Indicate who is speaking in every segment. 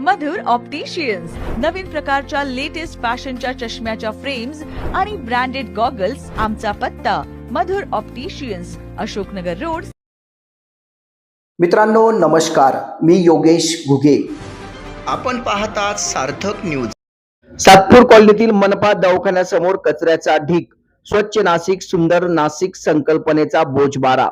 Speaker 1: मधुर opticians नवीन प्रकारच्या latest फॅशनच्या चष्म्याच्या फ्रेम्स आणि ब्रँडेड गॉगल्स आमचा पत्ता. Madhur opticians Ashoknagar road.
Speaker 2: मित्रांनो नमस्कार. मी योगेश घुगे.
Speaker 3: आपण पाहतात सार्थक न्यूज
Speaker 2: सातपूर कॉलनीतील मनपा दवाखान्यासमोर कचऱ्याचा ढीग. स्वच्छ नाशिक सुंदर नाशिक संकल्पनेचा बोजबारा.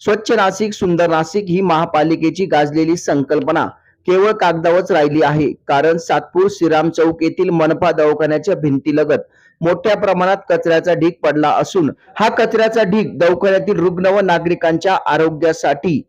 Speaker 2: स्वच्छ नाशिक सुंदर नाशिक ही महापालिकेची गाजलेली संकल्पना. केवळ कागदावरच राहिली आहे. कारण सातपूर श्रीराम चौक येथील मनपा दवाखान्याच्या भिंतीलगत मोठ्या प्रमाणात कचऱ्याचा ढीग पडला असून हा कचऱ्याचा ढीग दवाखान्यातील रुग्ण व नागरिकांच्या आरोग्यासाठी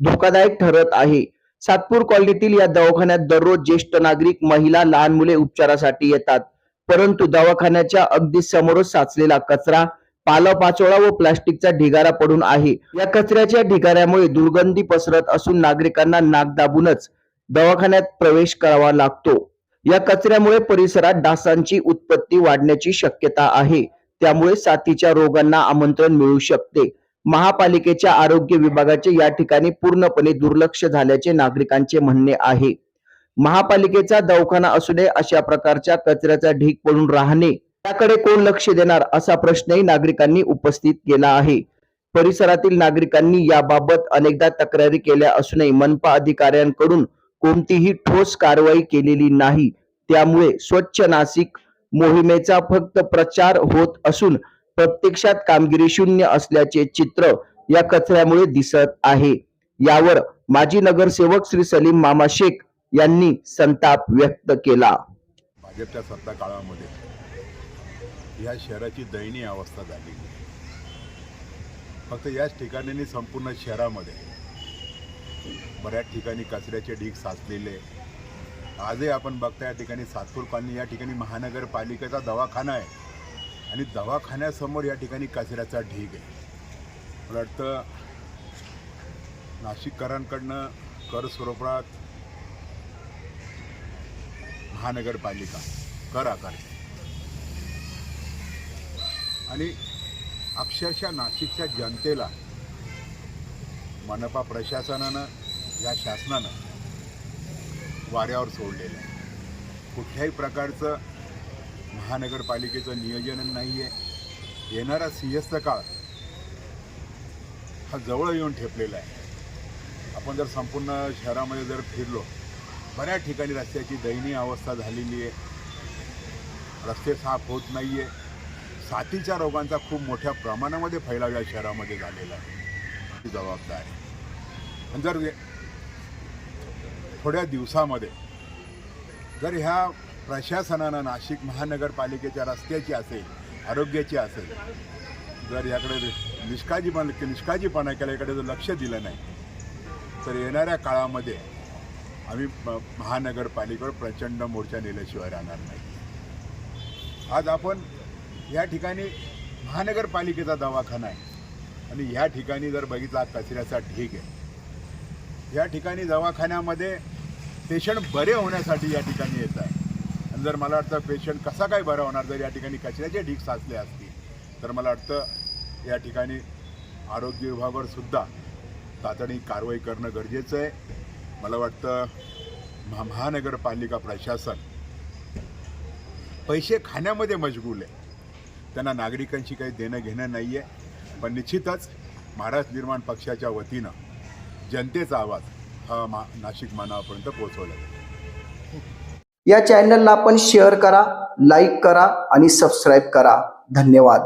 Speaker 2: धोकादायक ठरत आहे. सातपूर कॉलनीतील या दवाखान्यात दररोज ज्येष्ठ नागरिक महिला लहान मुले उपचारासाठी येतात. परंतु दवाखान्याच्या अगदी समोरच साचलेला कचरा पालापाचोळा व प्लास्टिकचा ढिगारा पडून आहे. या कचऱ्याच्या ढिगाऱ्यामुळे दुर्गंधी पसरत असून नागरिकांना नाक दाबूनच दवाखान्यात प्रवेश करावा लागतो. या कचऱ्यामुळे परिसरात डासांची उत्पत्ती वाढण्याची शक्यता आहे. त्यामुळे साथीच्या रोगांना आमंत्रण मिळू शकते. महापालिकेच्या आरोग्य विभागाचे या ठिकाणी पूर्णपणे दुर्लक्ष झाल्याचे नागरिकांचे म्हणणे आहे. महापालिकेचा दवाखाना असू नये अशा प्रकारच्या कचऱ्याचा ढीग पडून राहणे त्याकडे कोण लक्ष देणार असा प्रश्नही नागरिकांनी उपस्थित केला आहे. परिसरातील नागरिकांनी याबाबत अनेकदा तक्रारी केल्या असूनही मनपा अधिकाऱ्यांकडून कोणतीही ठोस कारवाई केलेली नाही. त्यामुळे स्वच्छ नाशिक मोहिमेचा फक्त प्रचार होत असून प्रत्यक्षात कामगिरी शून्य असल्याचे चित्र या कचऱ्यामुळे दिसत आहे. यावर माजी नगरसेवक श्री सलीम मामा शेख यांनी संताप व्यक्त केला.
Speaker 4: भाजपच्या सत्ता काळामध्ये या शहराची दयनीय अवस्था झाली फक्त याच ठिकाणी संपूर्ण शहरामध्ये बऱ्याच ठिकाणी कचऱ्याचे ढीग साचलेले. आजही आपण बघता या ठिकाणी सातपूर कॉलनी या ठिकाणी महानगरपालिकेचा दवाखाना आहे. आणि दवाखान्यासमोर या ठिकाणी कचऱ्याचा ढीग आहे. मला वाटतं नाशिककरांकडनं कर स्वरूपात महानगरपालिका कर आकारते आणि अक्षरशः नाशिकच्या जनतेला मनपा प्रशासनानं या शासनानं वाऱ्यावर सोडलेलं आहे. कुठल्याही प्रकारचं महानगरपालिकेचं नियोजन नाही आहे येणारा सिंहस्थ काळ हा जवळ येऊन ठेपलेला आहे. आपण जर संपूर्ण शहरामध्ये जर फिरलो बऱ्याच ठिकाणी रस्त्याची दयनीय अवस्था झालेली आहे. रस्ते साफ होत नाही आहे साथीच्या रोगांचा खूप मोठ्या प्रमाणामध्ये फैलाव या शहरामध्ये झालेला आहे. जबाबदार जबाबदारी. आहे. जर थोड्या दिवसामध्ये जर ह्या प्रशासनानं नाशिक महानगरपालिकेच्या रस्त्याची असेल आरोग्याची असेल जर याकडे निष्काळजीपणा निष्काळजीपणा केला याकडे जर लक्ष दिलं नाही तर येणाऱ्या काळामध्ये आम्ही महानगरपालिकेवर प्रचंड मोर्चा नेल्याशिवाय राहणार नाही. आज आपण या ठिकाणी महानगरपालिकेचा दवाखाना आहे. आणि ह्या ठिकाणी जर बघितला कचऱ्याचा ढीग आहे. या ठिकाणी दवाखान्यामध्ये पेशंट बरे होण्यासाठी या ठिकाणी येत आहे. आणि जर मला वाटतं पेशंट कसा काय बरा होणार जर या ठिकाणी कचऱ्याचे ढीक साचले असतील तर मला वाटतं या ठिकाणी आरोग्य विभागावर सुद्धा तातडी कारवाई करणं गरजेचं आहे. मला वाटतं महा महानगरपालिका प्रशासन पैसे खाण्यामध्ये मजबूल आहे. त्यांना नागरिकांशी काही देणं घेणं नाही आहे पण निश्चितच महाराष्ट्र निर्माण पक्षाच्या वतीनं जनतेचा आवाज मा नाशिक मानापर्यंत पोहोचवला.
Speaker 2: या चॅनलला आपण शेअर करा लाईक करा आणि सबस्क्राईब करा. धन्यवाद.